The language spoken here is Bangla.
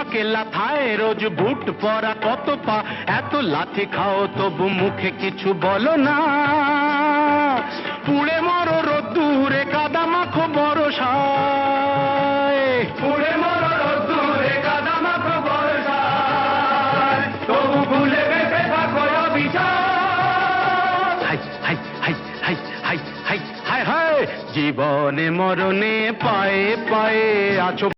তোমাকে লাথায় রোজ বুট পরা কত পা এত লাথি খাও তবু মুখে কিছু বলো না পুড়ে মরো রোদ্দুরে কাদা মাখো বরসায় জীবনে মরণে পায়ে পায়ে আছো